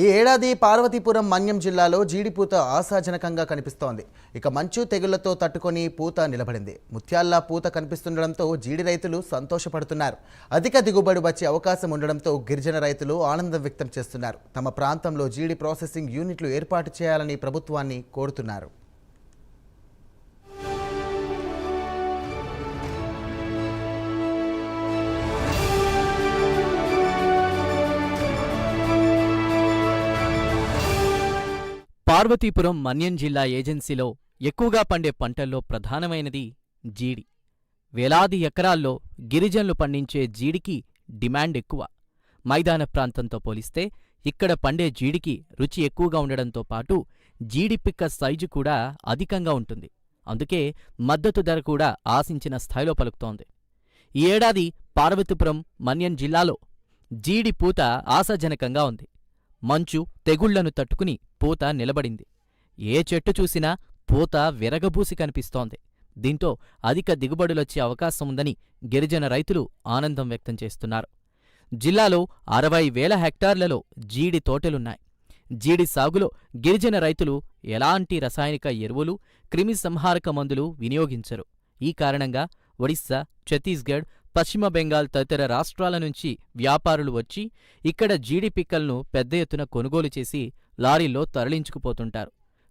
ఈ ఏడాది పార్వతీపురం మన్యం జిల్లాలో జీడిపూత ఆశాజనకంగా కనిపిస్తోంది. ఇక మంచు తెగుళ్ళతో తట్టుకొని పూత నిలబడింది. ముత్యాల్లా పూత కనిపిస్తుండడంతో జీడి రైతులు సంతోషపడుతున్నారు. అధిక దిగుబడి వచ్చే అవకాశం ఉండడంతో గిరిజన రైతులు ఆనందం వ్యక్తం చేస్తున్నారు. తమ ప్రాంతంలో జీడి ప్రాసెసింగ్ యూనిట్లు ఏర్పాటు చేయాలని ప్రభుత్వాన్ని కోరుతున్నారు. పార్వతీపురం మన్యం జిల్లా ఏజెన్సీలో ఎక్కువగా పండే పంటల్లో ప్రధానమైనది జీడి. వేలాది ఎకరాల్లో గిరిజనులు పండించే జీడికి డిమాండ్ ఎక్కువ. మైదాన ప్రాంతంతో పోలిస్తే ఇక్కడ పండే జీడికి రుచి ఎక్కువగా ఉండడంతో పాటు జీడి పిక్క సైజు కూడా అధికంగా ఉంటుంది. అందుకే మద్దతు ధర కూడా ఆశించిన స్థాయిలో పలుకుతోంది. ఈ ఏడాది పార్వతీపురం మన్యం జిల్లాలో జీడి పూత ఆశాజనకంగా ఉంది. మంచు తెగుళ్ళను తట్టుకుని పూత నిలబడింది. ఏ చెట్టు చూసినా పూత విరగబూసి కనిపిస్తోంది. దీంతో అధిక దిగుబడులొచ్చే అవకాశం ఉందని గిరిజన రైతులు ఆనందం వ్యక్తం చేస్తున్నారు. జిల్లాలో అరవై వేల హెక్టార్లలో జీడి తోటలున్నాయి. జీడి సాగులో గిరిజన రైతులు ఎలాంటి రసాయనిక ఎరువులు క్రిమిసంహారక మందులు వినియోగించరు. ఈ కారణంగా ఒడిశా ఛత్తీస్గఢ్ పశ్చిమ బెంగాల్ తదితర రాష్ట్రాల నుంచి వ్యాపారులు వచ్చి ఇక్కడ జీడి పిక్కలను పెద్ద ఎత్తున కొనుగోలు చేసి లారీల్లో తరలించుకుపోతుంటారు.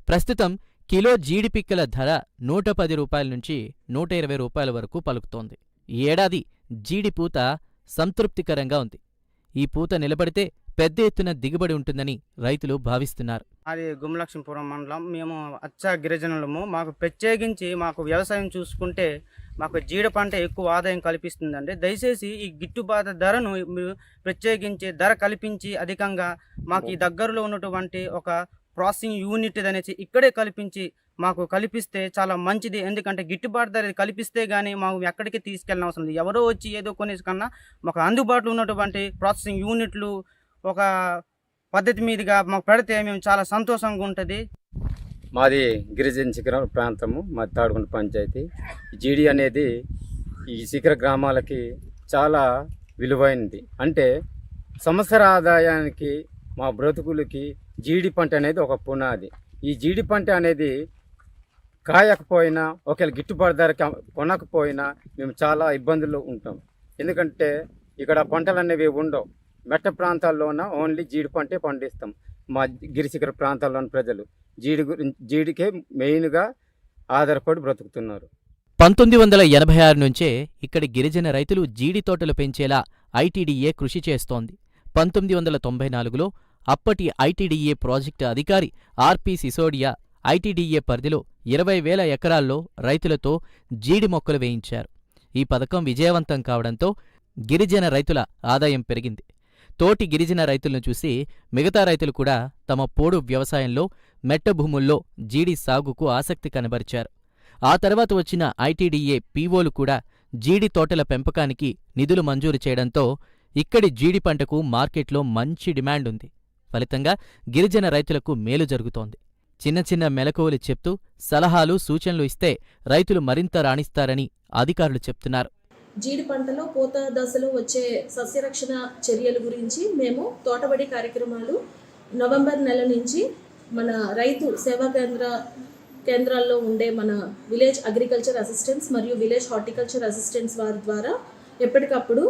ప్రస్తుతం కిలో జీడి పిక్కల ధర నూట పది రూపాయల నుంచి నూట ఇరవై రూపాయల వరకు పలుకుతోంది. ఈ ఏడాది జీడి పూత సంతృప్తికరంగా ఉంది. ఈ పూత నిలబడితే పెద్ద ఎత్తున దిగుబడి ఉంటుందని రైతులు భావిస్తున్నారు. అది గుమలక్ష్మీపురం మండలం. మేము అచ్చ గిరిజనులము. మాకు ప్రత్యేకించి మాకు వ్యవసాయం చూసుకుంటే మాకు జీడ పంట ఎక్కువ ఆదాయం కల్పిస్తుందండి. దయచేసి ఈ గిట్టుబాటు ధరను మీరు ప్రత్యేకించి ధర కల్పించి అధికంగా మాకు ఈ దగ్గరలో ఉన్నటువంటి ఒక ప్రాసెసింగ్ యూనిట్ అనేసి ఇక్కడే కల్పించి మాకు కల్పిస్తే చాలా మంచిది. ఎందుకంటే గిట్టుబాటు ధర కల్పిస్తే కానీ మాకు ఎక్కడికి తీసుకెళ్ళిన అవసరం లేదు. ఎవరో వచ్చి ఏదో కొనేసి కన్నా మాకు అందుబాటులో ఉన్నటువంటి ప్రాసెసింగ్ యూనిట్లు ఒక పద్ధతి మీదుగా మాకు పెడితే మేము చాలా సంతోషంగా ఉంటుంది. మాది గిరిజన శిఖర ప్రాంతము మాది తాడుగుండ పంచాయతీ. జీడి అనేది ఈ శిఖర గ్రామాలకి చాలా విలువైనది. అంటే సంవత్సర ఆదాయానికి మా బ్రతుకులకి జీడి పంట అనేది ఒక పునాది. ఈ జీడి పంట అనేది కాయకపోయినా ఒకవేళ గిట్టుబాటు ధరకి కొనకపోయినా మేము చాలా ఇబ్బందులు ఉంటాం. ఎందుకంటే ఇక్కడ పంటలు అనేవి ఉండవు. మెట్ట ప్రాంతాల్లోన ఓన్లీ జీడి పంటే పండిస్తాం. మా గిరిశిఖర ప్రాంతాల్లోని ప్రజలు జీడి గురించి జీడికే మెయిన్గా ఆధారపడి బ్రతుకుతున్నారు. పంతొమ్మిది వందల ఎనభై ఆరు నుంచే ఇక్కడి గిరిజన రైతులు జీడి తోటలు పెంచేలా ఐటీడీఏ కృషి చేస్తోంది. పంతొమ్మిది వందల తొంభై నాలుగులో అప్పటి ఐటీడీఏ ప్రాజెక్టు అధికారి ఆర్పి సిసోడియా ఐటీడీఏ పరిధిలో ఇరవై వేల ఎకరాల్లో రైతులతో జీడి మొక్కలు వేయించారు. ఈ పథకం విజయవంతం కావడంతో గిరిజన రైతుల ఆదాయం పెరిగింది. తోటి గిరిజన రైతులను చూసి మిగతా రైతులు కూడా తమ పోడు వ్యవసాయంలో మెట్టభూముల్లో జీడి సాగుకు ఆసక్తి కనబరిచారు. ఆ తర్వాత వచ్చిన ఐటీడీఏ పీఓలు కూడా జీడి తోటల పెంపకానికి నిధులు మంజూరు చేయడంతో ఇక్కడి జీడి పంటకు మార్కెట్లో మంచి డిమాండ్ ఉంది. ఫలితంగా గిరిజన రైతులకు మేలు జరుగుతోంది. చిన్న చిన్న మెలకువలు చెప్తూ సలహాలు సూచనలు ఇస్తే రైతులు మరింత రాణిస్తారని అధికారులు చెప్తున్నారు. జీడి పంటలో పూత దశలో వచ్చే సస్యరక్షణ చర్యల గురించి మేము తోటబడి కార్యక్రమాలు నవంబర్ నెల నుంచి మన రైతు సేవా కేంద్ర కేంద్రాల్లో ఉండే మన విలేజ్ అగ్రికల్చర్ అసిస్టెంట్స్ మరియు విలేజ్ హార్టికల్చర్ అసిస్టెంట్స్ వారి ద్వారా ఎప్పటికప్పుడు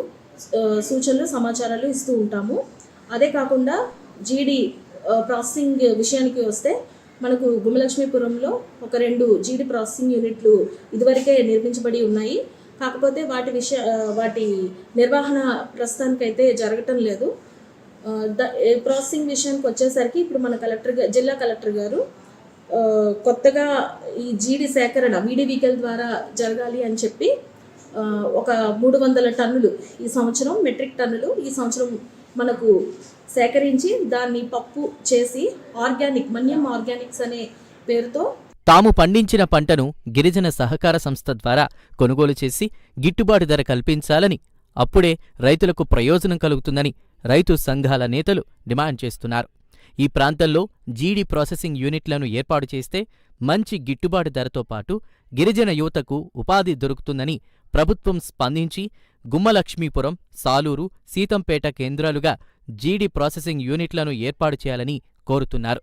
సూచనలు సమాచారాలు ఇస్తూ ఉంటాము. అదే కాకుండా జీడి ప్రాసెసింగ్ విషయానికి వస్తే మనకు గుమలక్ష్మీపురంలో ఒక రెండు జీడి ప్రాసెసింగ్ యూనిట్లు ఇదివరకే నిర్మించబడి ఉన్నాయి. కాకపోతే వాటి విషయ వాటి నిర్వహణ ప్రస్తుతానికైతే జరగటం లేదు. ద- ప్రాసెసింగ్ విషయానికి వచ్చేసరికి ఇప్పుడు మన కలెక్టర్ గారు జిల్లా కలెక్టర్ గారు కొత్తగా ఈ జీడి సేకరణ వీడి ద్వారా జరగాలి అని చెప్పి ఒక మూడు వందల టన్నులు ఈ సంవత్సరం మెట్రిక్ టన్నులు ఈ సంవత్సరం మనకు సేకరించి దాన్ని పప్పు చేసి ఆర్గానిక్ మన్యం ఆర్గానిక్స్ అనే పేరుతో తాము పండించిన పంటను గిరిజన సహకార సంస్థ ద్వారా కొనుగోలు చేసి గిట్టుబాటు ధర కల్పించాలని అప్పుడే రైతులకు ప్రయోజనం కలుగుతుందని రైతు సంఘాల నేతలు డిమాండ్ చేస్తున్నారు. ఈ ప్రాంతంలో జీడి ప్రాసెసింగ్ యూనిట్లను ఏర్పాటు చేస్తే మంచి గిట్టుబాటు ధరతో పాటు గిరిజన యువతకు ఉపాధి దొరుకుతుందని ప్రభుత్వం స్పందించి గుమ్మలక్ష్మీపురం సాలూరు సీతంపేట కేంద్రాలుగా జీడి ప్రాసెసింగ్ యూనిట్లను ఏర్పాటు చేయాలని కోరుతున్నారు.